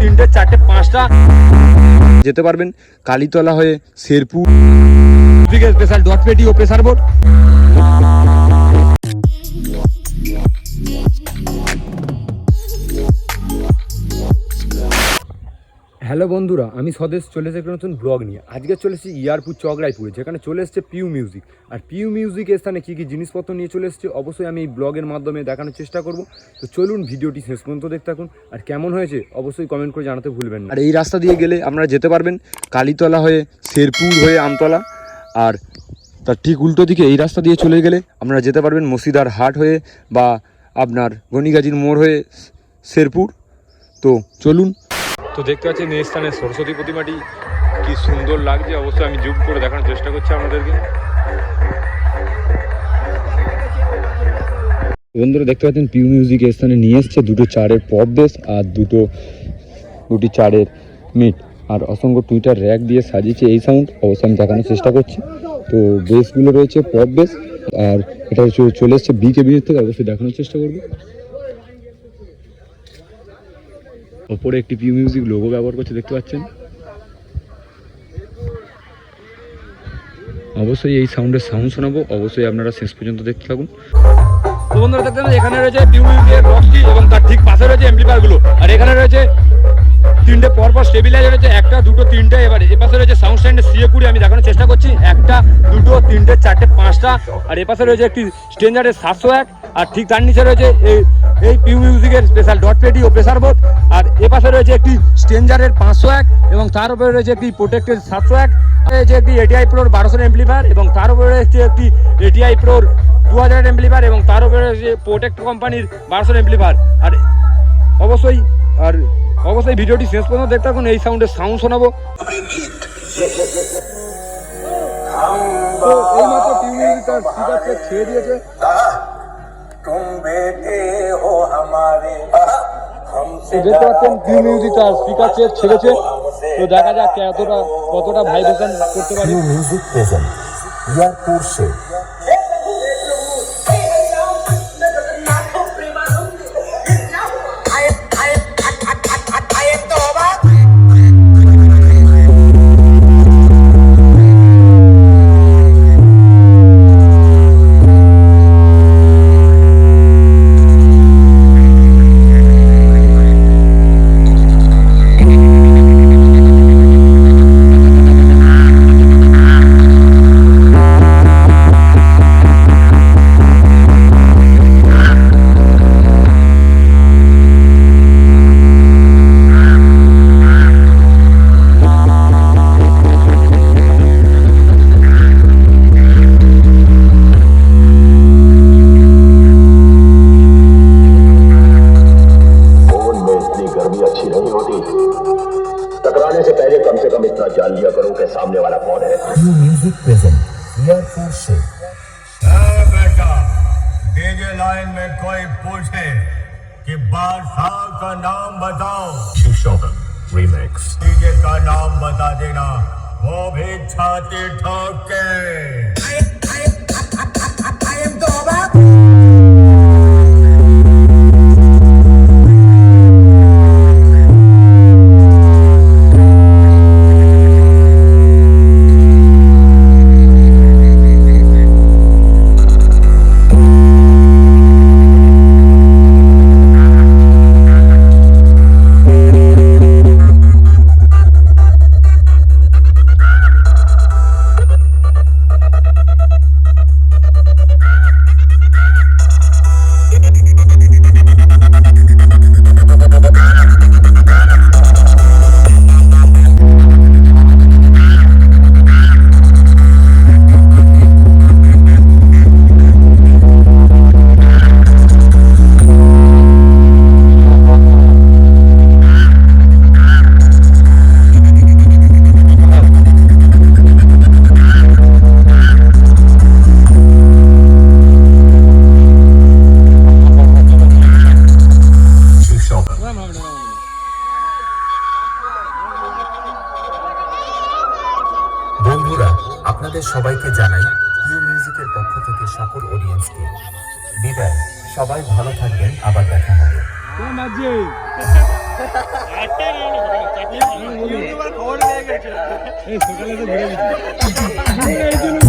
তিনটে চারটে পাঁচটা। যেতে পারবেন কালীতলা হয়ে শেরপুর। স্পেশাল ডট পেটি ও প্রেসার বোর্ড হ্যালো বন্ধুরা, আমি স্বদেশ, চলে এসেছি একটা নতুন ব্লগ নিয়ে। আজকে চলে এসেছি ইয়ারপুর চকরাইপুরে, যেখানে চলে এসেছে পিউ মিউজিক আর পিউ মিউজিক স্থানে কী কী জিনিসপত্র নিয়ে চলে এসেছে, অবশ্যই আমি এই ব্লগের মাধ্যমে দেখানোর চেষ্টা করব। তো চলুন ভিডিওটি শেষ পর্যন্ত দেখতে থাকুন। আর কেমন হয়েছে, অবশ্যই কমেন্ট করে জানাতে ভুলবেন না। আর এই রাস্তা দিয়ে গেলে আপনারা যেতে পারবেন, কালীতলা হয়ে শেরপুর হয়ে আমতলা। আর তার ঠিক উল্টো দিকে এই রাস্তা দিয়ে চলে গেলে আপনারা যেতে পারবেন মসিদার হাট হয়ে বা আপনার গণিগাজির মোড় হয়ে শেরপুর। তো চলুন তো দেখতে পাচ্ছেন এই স্থানে সরস্বতী প্রতিমাটি কি সুন্দর লাগছে। অবশ্যই আমি জুম করে দেখানোর চেষ্টা করছি আপনাদেরকে। বন্ধুরা, দেখতে পাচ্ছেন পিউ মিউজিক স্থানে নিয়ে এসছে দুটো চারের বেস আর দুটো, দুটি চারের মিট। আর অসংখ্য টুইটার র্যাক দিয়ে সাজিয়েছে এই সাউন্ড অবশ্যই আমি দেখানোর চেষ্টা করছি। তো বেসগুলো রয়েছে পপ বেস আর এটা চলে এসছে বিকে কেবিনের থেকে। অবশ্যই দেখানোর চেষ্টা করব। ওপরে একটি পিউ মিউজিক লোগো ব্যবহার করছে, দেখতে পাচ্ছেন? অবশ্যই এই সাউন্ডের সাউন্ড শোনাবো, অবশ্যই আপনারা শেষ পর্যন্ত দেখতে থাকুন। বন্ধুরা দেখতে এখানে রয়েছে পিউ মিউজিকের বক্সটি এবং তার ঠিক পাশে রয়েছে এমপ্লিফায়ারগুলো। আর এখানে রয়েছে তিনটে, পরপর স্টেবিলাইজার রয়েছে, একটা, দুটো, তিনটে, এবার এ পাশে রয়েছে সাউন্ড স্ট্যান্ডের সিএ কুড়ি, আমি দেখানোর চেষ্টা করছি। একটা, দুটো, তিনটে, চারটে, পাঁচটা, আর এ পাশে রয়েছে একটি স্ট্রেঞ্জারের সাতশো এক, আর ঠিক তার নিচে রয়েছে এই এই পিউ মিউজিকের স্পেশাল ডট পেটি ও প্রেসার বোর্ড আর এ পাশে রয়েছে একটি স্ট্রেঞ্জারের পাঁচশো এক এবং তার উপরে রয়েছে একটি প্রোটেক্টেড সাতশো এক। রয়েছে একটি এটিআই প্রোর বারোশো এমপ্লিফায়ার এবং তার উপরে রয়েছে একটি এটিআই প্রোর দু হাজার এমপ্লিফায়ার এবং তার উপরে রয়েছে প্রোটেক্ট কোম্পানির বারোশো এমপ্লিফায়ার আর অবশ্যই আর অবশ্যই ভিডিওটি শেষ পর্যন্ত দেখতে থাকুন, এই সাউন্ডের সাউন্ড শোনাবো। এইমাত্র পিউ মিউজিক তার ছেড়ে দিয়েছে। দেখতে পাচ্ছেন কিউ মিউজিক তার স্পিকার চেক ছেড়েছে। তো দেখা যাক কতটা কতটা ভাইব্রেশন করতে পারি। মিউজিক প্রেজেন্ট ইয়ার কোর্সে प्रेजेंट एयरफोर्स से बेटा डीजे लाइन में कोई पूछे कि बादशाह का नाम बताओ। शोभन रीमेक्स डीजे का नाम बता देना वो भी छाती ठोक के। বন্ধুরা আপনাদের সবাইকে জানাই ইউ মিউজিকের পক্ষ থেকে সকল অডিয়েন্সকে বিদায় সবাই ভালো থাকবেন আবার দেখা হবে সকালে তো